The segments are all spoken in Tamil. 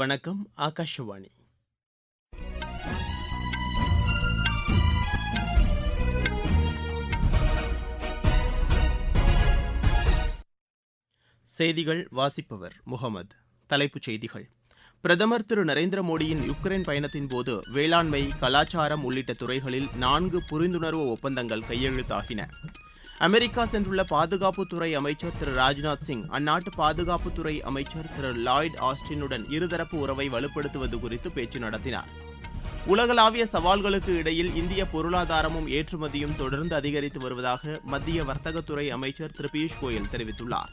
வணக்கம் ஆகாஷவாணி. செய்திகள் வாசிப்பவர் முகமது. தலைப்புச் செய்திகள். பிரதமர் திரு நரேந்திர மோடியின் யுக்ரைன் பயணத்தின் போது வேளாண்மை கலாச்சாரம் உள்ளிட்ட துறைகளில் நான்கு புரிந்துணர்வு ஒப்பந்தங்கள் கையெழுத்தாகின. அமெரிக்கா சென்றுள்ள பாதுகாப்புத்துறை அமைச்சர் திரு ராஜ்நாத் சிங் அந்நாட்டு பாதுகாப்புத்துறை அமைச்சர் திரு லாய்ட் ஆஸ்டினுடன் இருதரப்பு உறவை வலுப்படுத்துவது குறித்து பேச்சு நடத்தினார். உலகளாவிய சவால்களுக்கு இடையில் இந்திய பொருளாதாரமும் ஏற்றுமதியும் தொடர்ந்து அதிகரித்து வருவதாக மத்திய வர்த்தகத்துறை அமைச்சர் திரு பியூஷ் கோயல் தெரிவித்துள்ளார்.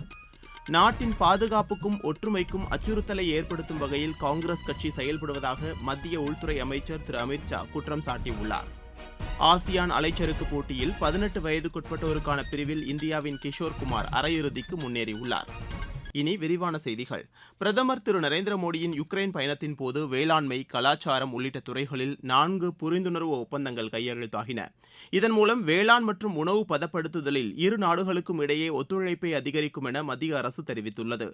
நாட்டின் பாதுகாப்புக்கும் ஒற்றுமைக்கும் அச்சுறுத்தலை ஏற்படுத்தும் வகையில் காங்கிரஸ் கட்சி செயல்படுவதாக மத்திய உள்துறை அமைச்சர் திரு அமித்ஷா குற்றம் சாட்டியுள்ளார். ஆசியான் அலைச்சறுக்கு போட்டியில் பதினெட்டு வயதுக்குட்பட்டோருக்கான பிரிவில் இந்தியாவின் கிஷோர் குமார் அரையிறுதிக்கு முன்னேறியுள்ளார். இனி விரிவான செய்திகள். பிரதமர் திரு நரேந்திர மோடியின் யுக்ரைன் பயணத்தின் போது வேளாண்மை கலாச்சாரம் உள்ளிட்ட துறைகளில் நான்கு புரிந்துணர்வு ஒப்பந்தங்கள் கையெழுத்தாகின. இதன் மூலம் வேளாண் மற்றும் உணவு பதப்படுத்துதலில் இரு நாடுகளுக்கும் இடையே ஒத்துழைப்பை அதிகரிக்கும் என மத்திய அரசு தெரிவித்துள்ளது.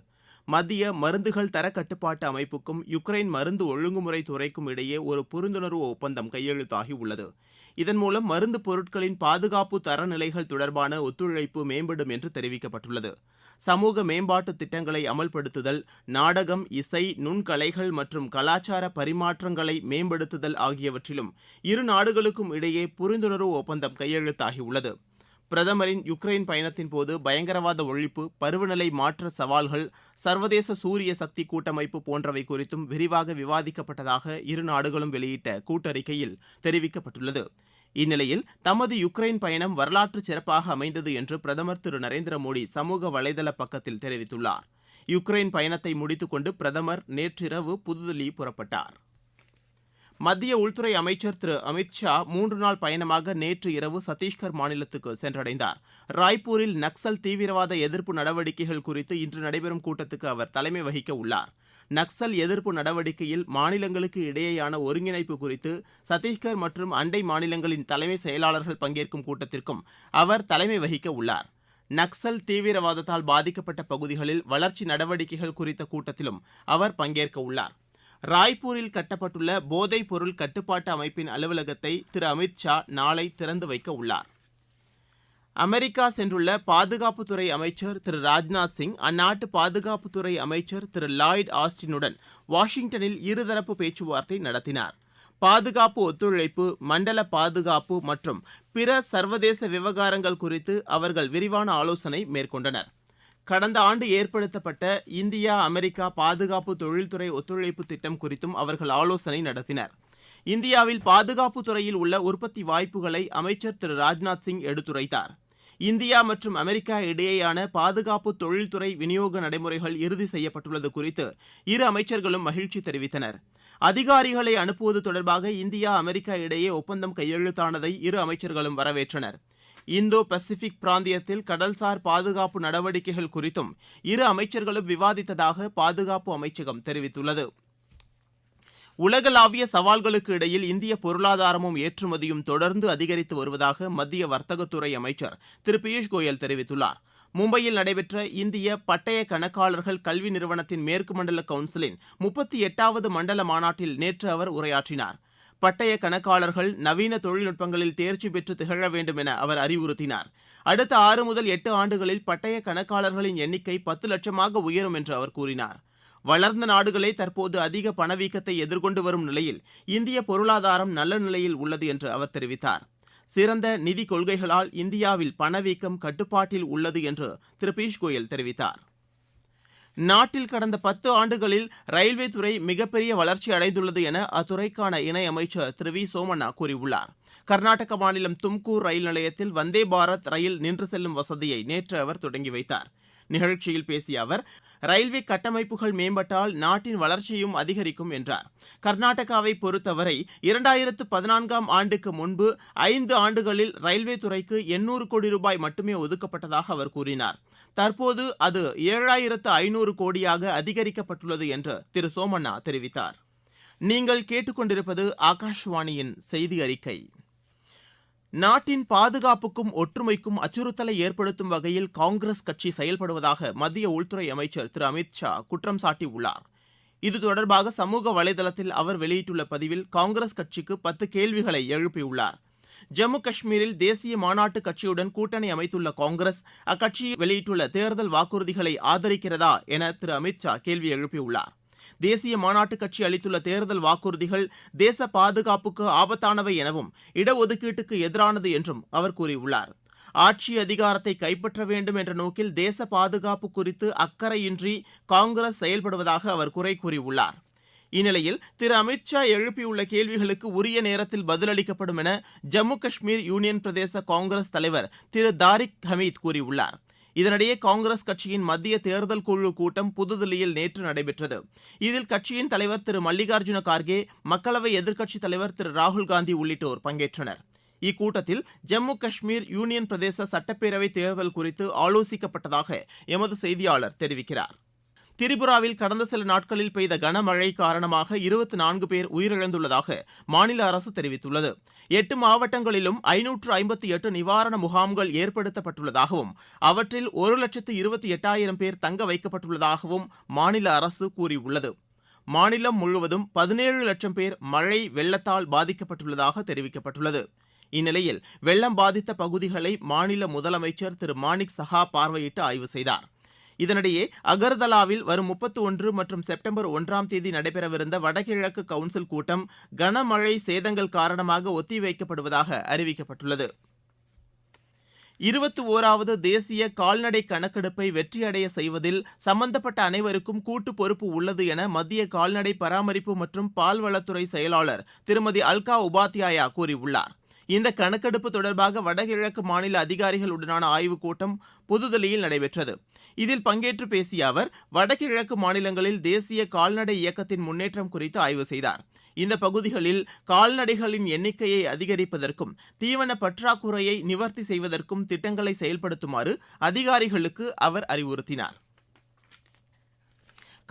மத்திய மருந்துகள் தர கட்டுப்பாட்டு அமைப்புக்கும் யுக்ரைன் மருந்து ஒழுங்குமுறை துறைக்கும் இடையே ஒரு புரிந்துணர்வு ஒப்பந்தம் கையெழுத்தாகி உள்ளது. இதன் மூலம் மருந்து பொருட்களின் பாதுகாப்பு தரநிலைகள் தொடர்பான ஒத்துழைப்பு மேம்படும் என்று தெரிவிக்கப்பட்டுள்ளது. சமூக மேம்பாட்டு திட்டங்களை அமல்படுத்துதல் நாடகம் இசை நுண்கலைகள் மற்றும் கலாச்சார பரிமாற்றங்களை மேம்படுத்துதல் ஆகியவற்றிலும் இரு நாடுகளுக்கும் இடையே புரிந்துணர்வு ஒப்பந்தம் கையெழுத்தாகியுள்ளது பிரதமரின் யுக்ரைன் பயணத்தின் போது பயங்கரவாத ஒழிப்பு பருவநிலை மாற்ற சவால்கள் சர்வதேச சூரிய சக்தி கூட்டமைப்பு போன்றவை குறித்தும் விரிவாக விவாதிக்கப்பட்டதாக இரு நாடுகளும் வெளியிட்ட கூட்டறிக்கையில் தெரிவிக்கப்பட்டுள்ளது. இந்நிலையில் தமது யுக்ரைன் பயணம் வரலாற்று சிறப்பாக அமைந்தது என்று பிரதமர் திரு நரேந்திர மோடி சமூக வலைதள பக்கத்தில் தெரிவித்துள்ளார். யுக்ரைன் பயணத்தை முடித்துக்கொண்டு பிரதமர் நேற்றிரவு புதுதில்லி புறப்பட்டார். மத்திய உள்துறை அமைச்சர் திரு. அமித் ஷா மூன்று நாள் பயணமாக நேற்று இரவு சத்தீஸ்கர் மாநிலத்துக்கு சென்றடைந்தார். ராய்ப்பூரில் நக்சல் தீவிரவாத எதிர்ப்பு நடவடிக்கைகள் குறித்து இன்று நடைபெறும் கூட்டத்துக்கு அவர் தலைமை வகிக்க உள்ளார். நக்சல் எதிர்ப்பு நடவடிக்கையில் மாநிலங்களுக்கு இடையேயான ஒருங்கிணைப்பு குறித்து சத்தீஸ்கர் மற்றும் அண்டை மாநிலங்களின் தலைமை செயலாளர்கள் பங்கேற்கும் கூட்டத்திற்கும் அவர் தலைமை வகிக்க உள்ளார். நக்சல் தீவிரவாதத்தால் பாதிக்கப்பட்ட பகுதிகளில் வளர்ச்சி நடவடிக்கைகள் குறித்த கூட்டத்திலும் அவர் பங்கேற்க உள்ளார். ராய்ப்பூரில் கட்டப்பட்டுள்ள போதைப் பொருள் கட்டுப்பாட்டு அமைப்பின் அலுவலகத்தை திரு. அமித் ஷா நாளை திறந்து வைக்க உள்ளார். அமெரிக்கா சென்றுள்ள பாதுகாப்புத்துறை அமைச்சர் திரு. ராஜ்நாத் சிங் அந்நாட்டு பாதுகாப்புத்துறை அமைச்சர் திரு. லாய்ட் ஆஸ்டினுடன் வாஷிங்டனில் இருதரப்பு பேச்சுவார்த்தை நடத்தினார். பாதுகாப்பு ஒத்துழைப்பு மண்டல பாதுகாப்பு மற்றும் பிற சர்வதேச விவகாரங்கள் குறித்து அவர்கள் விரிவான ஆலோசனை மேற்கொண்டனர். கடந்த ஆண்டு ஏற்படுத்தப்பட்ட இந்தியா அமெரிக்கா பாதுகாப்பு தொழில்துறை ஒத்துழைப்பு திட்டம் குறித்தும் அவர்கள் ஆலோசனை நடத்தினர். இந்தியாவில் பாதுகாப்பு துறையில் உள்ள உற்பத்தி வாய்ப்புகளை அமைச்சர் திரு ராஜ்நாத் சிங் எடுத்துரைத்தார். இந்தியா மற்றும் அமெரிக்கா இடையேயான பாதுகாப்பு தொழில்துறை விநியோக நடைமுறைகள் இறுதி செய்யப்பட்டுள்ளது குறித்து இரு அமைச்சர்களும் மகிழ்ச்சி தெரிவித்தனர். அதிகாரிகளை அனுப்புவது தொடர்பாக இந்தியா அமெரிக்கா இடையே ஒப்பந்தம் கையெழுத்தானதை இரு அமைச்சர்களும் வரவேற்றனர். இந்தோ பசிபிக் பிராந்தியத்தில் கடல்சார் பாதுகாப்பு நடவடிக்கைகள் குறித்தும் இரு அமைச்சர்களும் விவாதித்ததாக பாதுகாப்பு அமைச்சகம் தெரிவித்துள்ளது. உலகளாவிய சவால்களுக்கு இடையில் இந்திய பொருளாதாரமும் ஏற்றுமதியும் தொடர்ந்து அதிகரித்து வருவதாக மத்திய வர்த்தகத்துறை அமைச்சர் திரு பியூஷ் கோயல் தெரிவித்துள்ளார். மும்பையில் நடைபெற்ற இந்திய பட்டய கணக்காளர்கள் கல்வி நிறுவனத்தின் மேற்கு மண்டல கவுன்சிலின் முப்பத்தி எட்டாவது மண்டல மாநாட்டில் நேற்று அவர் உரையாற்றினார். பட்டய கணக்காளர்கள் நவீன தொழில்நுட்பங்களில் தேர்ச்சி பெற்று திகழ வேண்டும் என அவர் அறிவுறுத்தினார். அடுத்த ஆறு முதல் எட்டு ஆண்டுகளில் பட்டய கணக்காளர்களின் எண்ணிக்கை பத்து லட்சமாக உயரும் என்று அவர் கூறினார். வளர்ந்த நாடுகளே தற்போது அதிக பணவீக்கத்தை எதிர்கொண்டு வரும் நிலையில் இந்திய பொருளாதாரம் நல்ல நிலையில் உள்ளது என்று அவர் தெரிவித்தார். சிறந்த நிதி கொள்கைகளால் இந்தியாவில் பணவீக்கம் கட்டுப்பாட்டில் உள்ளது என்று திரு பியூஷ் கோயல் தெரிவித்தார். நாட்டில் கடந்த பத்து ஆண்டுகளில் ரயில்வே துறை மிகப்பெரிய வளர்ச்சி அடைந்துள்ளது என அத்துறைக்கான இணையமைச்சர் திரு வி சோமண்ணா கூறியுள்ளார். கர்நாடக மாநிலம் தும்கூர் ரயில் நிலையத்தில் வந்தே பாரத் ரயில் நின்று செல்லும் வசதியை நேற்று அவர் தொடங்கி வைத்தார். நிகழ்ச்சியில் பேசிய அவர் ரயில்வே கட்டமைப்புகள் மேம்பட்டால் நாட்டின் வளர்ச்சியும் அதிகரிக்கும் என்றார். கர்நாடகாவை பொறுத்தவரை இரண்டாயிரத்து பதினான்காம் ஆண்டுக்கு முன்பு ஐந்து ஆண்டுகளில் ரயில்வே துறைக்கு எண்ணூறு கோடி ரூபாய் மட்டுமே ஒதுக்கப்பட்டதாக அவர் கூறினார். தற்போது அது ஏழாயிரத்து ஐநூறு கோடியாக அதிகரிக்கப்பட்டுள்ளது என்று திரு சோமண்ணா தெரிவித்தார். நீங்கள் கேட்டுக்கொண்டிருப்பது ஆகாஷ்வாணியின் செய்தி அறிக்கை நாட்டின் பாதுகாப்புக்கும் ஒற்றுமைக்கும் அச்சுறுத்தலை ஏற்படுத்தும் வகையில் காங்கிரஸ் கட்சி செயல்படுவதாக மத்திய உள்துறை அமைச்சர் திரு அமித் ஷா குற்றம் சாட்டியுள்ளார். இது தொடர்பாக சமூக வலைதளத்தில் அவர் வெளியிட்டுள்ள பதிவில் காங்கிரஸ் கட்சிக்கு பத்து கேள்விகளை எழுப்பியுள்ளார். ஜம்மு காஷ்மீரில் தேசிய மாநாட்டு கட்சியுடன் கூட்டணி அமைத்துள்ள காங்கிரஸ் அக்கட்சி வெளியிட்டுள்ள தேர்தல் வாக்குறுதிகளை ஆதரிக்கிறதா என திரு. அமித் ஷா கேள்வி எழுப்பியுள்ளார். தேசிய மாநாட்டு கட்சி அளித்துள்ள தேர்தல் வாக்குறுதிகள் தேச பாதுகாப்புக்கு ஆபத்தானவை எனவும் இடஒதுக்கீட்டுக்கு எதிரானது என்றும் அவர் கூறியுள்ளார். ஆட்சி அதிகாரத்தை கைப்பற்ற வேண்டும் என்ற நோக்கில் தேச பாதுகாப்பு குறித்து அக்கறையின்றி காங்கிரஸ் செயல்படுவதாக அவர் குறை கூறியுள்ளார். இந்நிலையில் திரு அமித் ஷா எழுப்பியுள்ள கேள்விகளுக்கு உரிய நேரத்தில் பதிலளிக்கப்படும் என ஜம்மு காஷ்மீர் யூனியன் பிரதேச காங்கிரஸ் தலைவர் திரு தாரிக் ஹமீத் கூறியுள்ளார். இதனிடையே காங்கிரஸ் கட்சியின் மத்திய தேர்தல் குழு கூட்டம் புதுதில்லியில் நேற்று நடைபெற்றது. இதில் கட்சியின் தலைவர் திரு மல்லிகார்ஜுன கார்கே மக்களவை எதிர்க்கட்சித் தலைவர் திரு ராகுல் காந்தி உள்ளிட்டோர் பங்கேற்றனர். இக்கூட்டத்தில் ஜம்மு காஷ்மீர் யூனியன் பிரதேச சட்டப்பேரவை தேர்தல் குறித்து ஆலோசிக்கப்பட்டதாக எமது செய்தியாளர் தெரிவிக்கிறார். திரிபுராவில் கடந்த சில நாட்களில் பெய்த கனமழை காரணமாக இருபத்தி நான்கு பேர் உயிரிழந்துள்ளதாக மாநில அரசு தெரிவித்துள்ளது. எட்டு மாவட்டங்களிலும் ஐநூற்று ஐம்பத்தி எட்டு நிவாரண முகாம்கள் ஏற்படுத்தப்பட்டுள்ளதாகவும் அவற்றில் ஒரு லட்சத்து இருபத்தி எட்டாயிரம் பேர் தங்க வைக்கப்பட்டுள்ளதாகவும் மாநில அரசு கூறியுள்ளது. மாநிலம் முழுவதும் பதினேழு லட்சம் பேர் மழை வெள்ளத்தால் பாதிக்கப்பட்டுள்ளதாக தெரிவிக்கப்பட்டுள்ளது. இந்நிலையில் வெள்ளம் பாதித்த பகுதிகளை மாநில முதலமைச்சர் திரு மாணிக் சஹா பார்வையிட்டு ஆய்வு செய்தார். இதனிடையே அகர்தலாவில் வரும் முப்பத்தி ஒன்று மற்றும் செப்டம்பர் ஒன்றாம் தேதி நடைபெறவிருந்த வடகிழக்கு கவுன்சில் கூட்டம் கனமழை சேதங்கள் காரணமாக ஒத்திவைக்கப்படுவதாக அறிவிக்கப்பட்டுள்ளது. இருபத்தி ஓராவது தேசிய கால்நடை கணக்கெடுப்பை வெற்றியடைய செய்வதில் சம்பந்தப்பட்ட அனைவருக்கும் கூட்டு பொறுப்பு உள்ளது என மத்திய கால்நடை பராமரிப்பு மற்றும் பால்வளத்துறை செயலாளர் திருமதி அல்கா உபாத்யாயா கூறியுள்ளார். இந்த கணக்கெடுப்பு தொடர்பாக வடகிழக்கு மாநில அதிகாரிகளுடனான ஆய்வுக் கூட்டம் புதுதில்லியில் நடைபெற்றது. இதில் பங்கேற்று பேசிய அவர் வடகிழக்கு மாநிலங்களில் தேசிய கால்நடை இயக்கத்தின் முன்னேற்றம் குறித்து ஆய்வு செய்தார். இந்த பகுதிகளில் கால்நடைகளின் எண்ணிக்கையை அதிகரிப்பதற்கும் தீவன பற்றாக்குறையை நிவர்த்தி செய்வதற்கும் திட்டங்களை செயல்படுத்துமாறு அதிகாரிகளுக்கு அவர் அறிவுறுத்தினார்.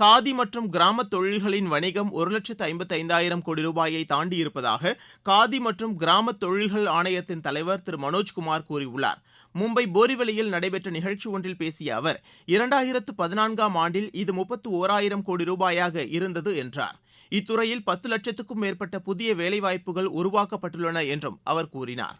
காதி மற்றும் கிராம தொழில்களின் வணிகம் ஒரு லட்சத்து ஐம்பத்தி ஐந்தாயிரம் கோடி ரூபாயை தாண்டியிருப்பதாக காதி மற்றும் கிராம தொழில்கள் ஆணையத்தின் தலைவர் திரு. மனோஜ்குமார் கூறியுள்ளார். மும்பை போரிவலியில் நடைபெற்ற நிகழ்ச்சி ஒன்றில் பேசிய அவர் இரண்டாயிரத்து பதினான்காம் ஆண்டில் இது முப்பத்து ஓராயிரம் கோடி ரூபாயாக இருந்தது என்றார். இத்துறையில் பத்து லட்சத்துக்கும் மேற்பட்ட புதிய வேலைவாய்ப்புகள் உருவாக்கப்பட்டுள்ளன என்றும் அவர் கூறினார்.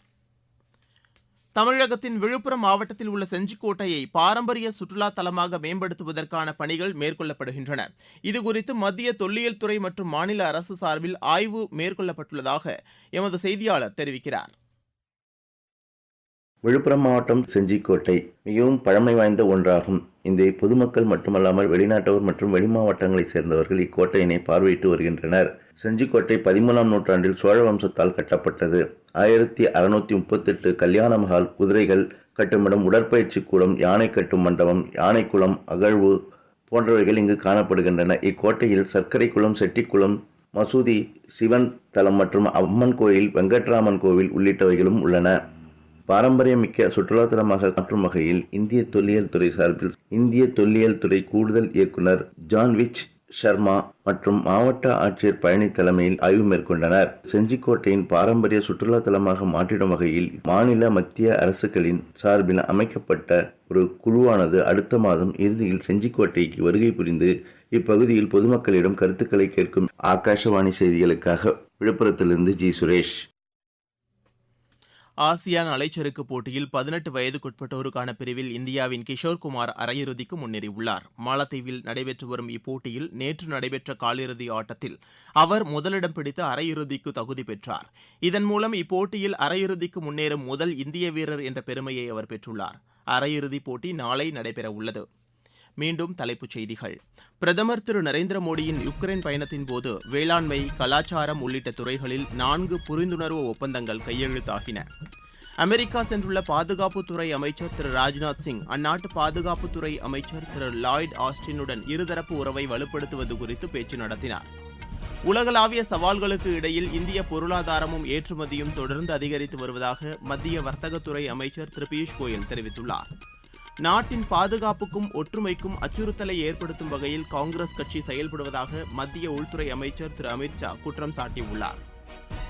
தமிழகத்தின் விழுப்புரம் மாவட்டத்தில் உள்ள செஞ்சிக்கோட்டையை பாரம்பரிய சுற்றுலா தலமாக மேம்படுத்துவதற்கான பணிகள் மேற்கொள்ளப்படுகின்றன. இதுகுறித்து மத்திய தொல்லியல் துறை மற்றும் மாநில அரசு சார்பில் ஆய்வு மேற்கொள்ளப்பட்டுள்ளதாக எமது செய்தியாளர் தெரிவிக்கிறார். விழுப்புரம் மாவட்டம் செஞ்சிக்கோட்டை மிகவும் பழமை வாய்ந்த ஒன்றாகும். இந்த பொதுமக்கள் மட்டுமல்லாமல் வெளிநாட்டவர் மற்றும் வெளிமாவட்டங்களைச் சேர்ந்தவர்கள் இக்கோட்டையினை பார்வையிட்டு வருகின்றனர். செஞ்சிக்கோட்டை பதிமூணாம் நூற்றாண்டில் சோழ வம்சத்தால் கட்டப்பட்டது. ஆயிரத்தி அறுநூத்தி முப்பத்தெட்டு கல்யாண மகால் குதிரைகள் கட்டுமிடம் உடற்பயிற்சி கூடம் யானை கட்டும் மண்டபம் யானைக்குளம் அகழ்வு போன்றவைகள் இங்கு காணப்படுகின்றன. இக்கோட்டையில் சர்க்கரை குளம் செட்டிக்குளம் மசூதி சிவன் தலம் மற்றும் அம்மன் கோயில் வெங்கட்ராமன் கோவில் உள்ளிட்டவைகளும் உள்ளன. பாரம்பரியமிக்க சுற்றுலாத்தலமாக மாற்றும் வகையில் இந்திய தொல்லியல் துறை சார்பில் இந்திய தொல்லியல் துறை கூடுதல் இயக்குனர் ஜான்விச் சர்மா மற்றும் மாவட்ட ஆட்சியர் பழனி தலைமையில் ஆய்வு மேற்கொண்டனர். செஞ்சிக்கோட்டையின் பாரம்பரிய சுற்றுலா தலமாக மாற்றிடும் வகையில் மாநில மத்திய அரசுகளின் சார்பில் அமைக்கப்பட்ட ஒரு குழுவானது அடுத்த மாதம் இறுதியில் செஞ்சிக்கோட்டைக்கு வருகை புரிந்து இப்பகுதியில் பொதுமக்களிடம் கருத்துக்களை கேட்கும் ஆகாஷவாணி செய்திகளுக்காக விழுப்புரத்திலிருந்து ஜி. சுரேஷ். ஆசியான் அலைச்சறுக்கு போட்டியில் பதினெட்டு வயதுக்குட்பட்டோருக்கான பிரிவில் இந்தியாவின் கிஷோர் குமார் அரையிறுதிக்கு முன்னேறியுள்ளார். மாலத்தீவில் நடைபெற்று வரும் இப்போட்டியில் நேற்று நடைபெற்ற காலிறுதி ஆட்டத்தில் அவர் முதலிடம் பிடித்து அரையிறுதிக்கு தகுதி பெற்றார். இதன் மூலம் இப்போட்டியில் அரையிறுதிக்கு முன்னேறும் முதல் இந்திய வீரர் என்ற பெருமையை அவர் பெற்றுள்ளார். அரையிறுதிப் போட்டி நாளை நடைபெறவுள்ளது. மீண்டும் தலைப்புச் செய்திகள். பிரதமர் திரு நரேந்திர மோடியின் யுக்ரைன் பயணத்தின் போது வேளாண்மை கலாச்சாரம் உள்ளிட்ட துறைகளில் நான்கு புரிந்துணர்வு ஒப்பந்தங்கள் கையெழுத்தாகின. அமெரிக்கா சென்றுள்ள பாதுகாப்புத்துறை அமைச்சர் திரு ராஜ்நாத் சிங் அந்நாட்டு பாதுகாப்புத்துறை அமைச்சர் திரு லாய்ட் ஆஸ்டினுடன் இருதரப்பு உறவை வலுப்படுத்துவது குறித்து பேச்சு நடத்தினார். உலகளாவிய சவால்களுக்கு இடையில் இந்திய பொருளாதாரமும் ஏற்றுமதியும் தொடர்ந்து அதிகரித்து வருவதாக மத்திய வர்த்தகத்துறை அமைச்சர் திரு பியூஷ் கோயல் தெரிவித்துள்ளார். நாட்டின் பாதுகாப்புக்கும் ஒற்றுமைக்கும் அச்சுறுத்தலை ஏற்படுத்தும் வகையில் காங்கிரஸ் கட்சி செயல்படுவதாக மத்திய உள்துறை அமைச்சர் திரு அமித்ஷா குற்றம் சாட்டியுள்ளார்.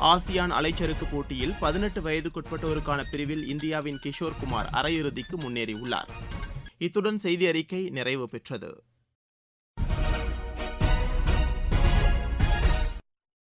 ஆசியான் அலைச்சறுக்கு போட்டியில் பதினெட்டு வயதுக்குட்பட்டோருக்கான பிரிவில் இந்தியாவின் கிஷோர் குமார் அரையிறுதிக்கு முன்னேறியுள்ளார். இத்துடன் செய்தி அறிக்கை நிறைவு பெற்றது.